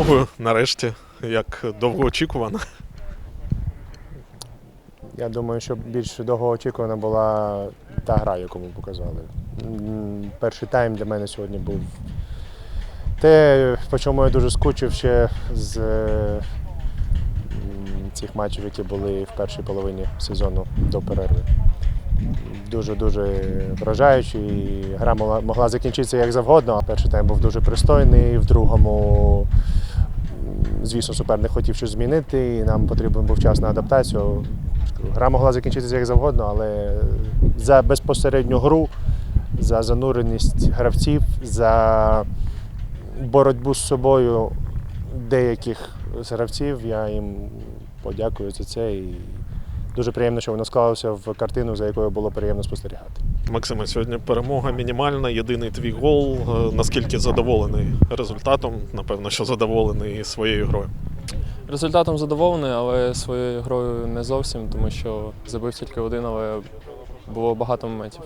перемогою, нарешті, як довгоочікувано. Я думаю, що більш довгоочікувана була та гра, яку ми показали. Перший тайм для мене сьогодні був те, по чому я дуже скучив ще з е, цих матчів, які були в першій половині сезону до перерви. Дуже-дуже вражаючі. І Гра могла, закінчитися як завгодно. Перший тайм був дуже пристойний, в другому, звісно, суперник хотів щось змінити, і нам потрібен був час на адаптацію. Гра могла закінчитися як завгодно, але за безпосередню гру, за зануреність гравців, за боротьбу з собою деяких гравців, я їм подякую за це. І дуже приємно, що воно склалося в картину, за якою було приємно спостерігати. Максиме, сьогодні перемога мінімальна, єдиний твій гол. Е, Наскільки задоволений результатом? Напевно, що задоволений своєю грою. Результатом задоволений, але своєю грою не зовсім, тому що забив тільки один, але було багато моментів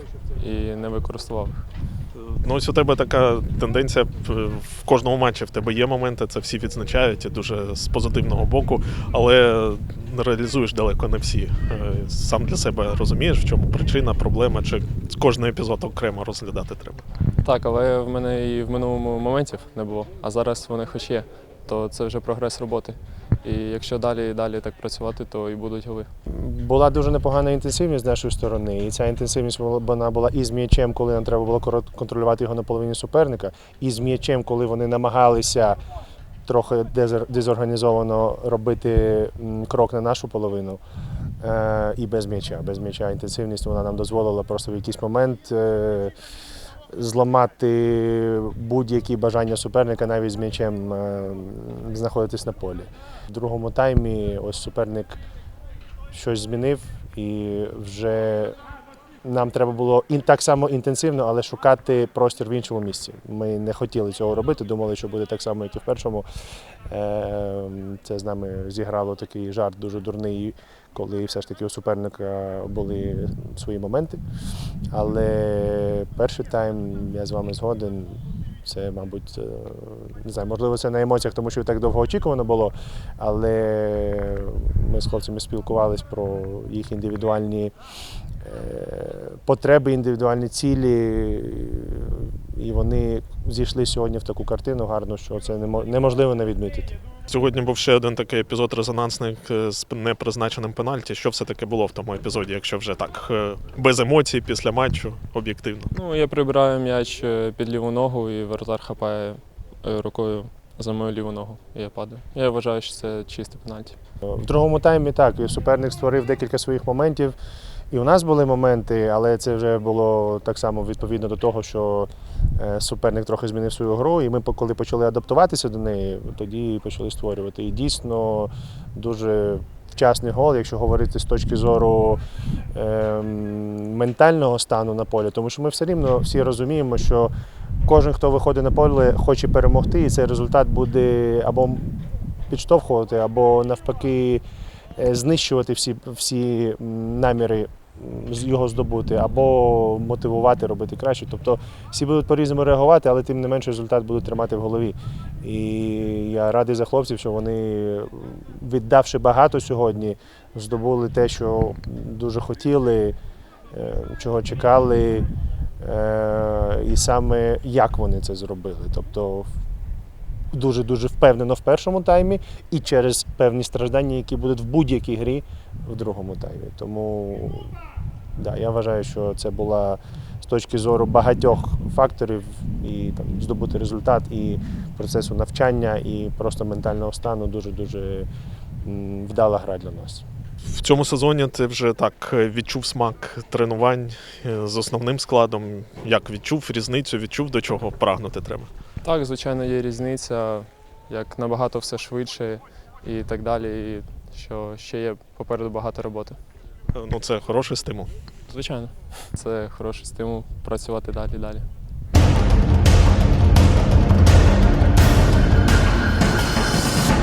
і не використовував. Ну, ось у тебе така тенденція е, в кожному матчі. В тебе є моменти, це всі відзначають і дуже з позитивного боку, але реалізуєш далеко не всі. Е, Сам для себе розумієш, в чому причина, проблема, чи кожен епізод окремо розглядати треба. Так, але в мене і в минулому моментів не було, а зараз вони хоч є, то це вже прогрес роботи. І якщо далі і далі так працювати, то і будуть голи. Була дуже непогана інтенсивність з нашої сторони, і ця інтенсивність була- вона була і з м'ячем, коли нам треба було корот- контролювати його на половині суперника, і з м'ячем, коли вони намагалися трохи дезор- дезорганізовано робити крок на нашу половину. Е, І без м'яча. Без м'яча інтенсивність вона нам дозволила просто в якийсь момент е, зламати будь-які бажання суперника навіть з м'ячем е, знаходитись на полі. В другому таймі ось суперник щось змінив, і вже нам треба було і так само інтенсивно, але шукати простір в іншому місці. Ми не хотіли цього робити, думали, що буде так само, як і в першому. Е, Це з нами зіграло такий жарт дуже дурний, коли все ж таки у суперника були свої моменти. Але перший тайм, я з вами згоден. Це, мабуть, е, не знаю, можливо, це на емоціях, тому що так довго очікувано було. Але ми з хлопцями спілкувалися про їх індивідуальні е, потреби, індивідуальні цілі. І вони зійшли сьогодні в таку картину гарну, що це немо- неможливо не відмітити. Сьогодні був ще один такий епізод резонансний з непризначеним пенальті. Що все таки було в тому епізоді, якщо вже так е, без емоцій після матчу, об'єктивно. Ну, я прибираю м'яч е, під ліву ногу, і воротар хапає е, рукою за мою ліву ногу, і я падаю. Я вважаю, що це чисте пенальті. В другому таймі так, суперник створив декілька своїх моментів. І у нас були моменти, але це вже було так само відповідно до того, що е, суперник трохи змінив свою гру, і ми, коли почали адаптуватися до неї, тоді почали створювати. І дійсно дуже вчасний гол, якщо говорити з точки зору ем, ментального стану на полі, тому що ми все рівно всі розуміємо, що кожен, хто виходить на поле, хоче перемогти, і цей результат буде або підштовхувати, або навпаки е, знищувати всі, всі наміри його здобути, або мотивувати робити краще. Тобто всі будуть по-різному реагувати, але тим не менше результат будуть тримати в голові. І я радий за хлопців, що вони, віддавши багато сьогодні, здобули те, що дуже хотіли, е, чого чекали. Е, І саме як вони це зробили. Тобто дуже-дуже впевнено в першому таймі і через певні страждання, які будуть в будь-якій грі в другому таймі. Тому да, я вважаю, що це була з точки зору багатьох факторів і там, здобути результат, і процесу навчання, і просто ментального стану дуже-дуже вдала гра для нас. В цьому сезоні ти вже так відчув смак тренувань е, з основним складом. Як відчув різницю, відчув до чого прагнути треба. Так, звичайно, є різниця, як набагато все швидше і так далі. І що ще є попереду багато роботи. Ну це хороший стимул. Звичайно, це хороший стимул працювати далі і далі.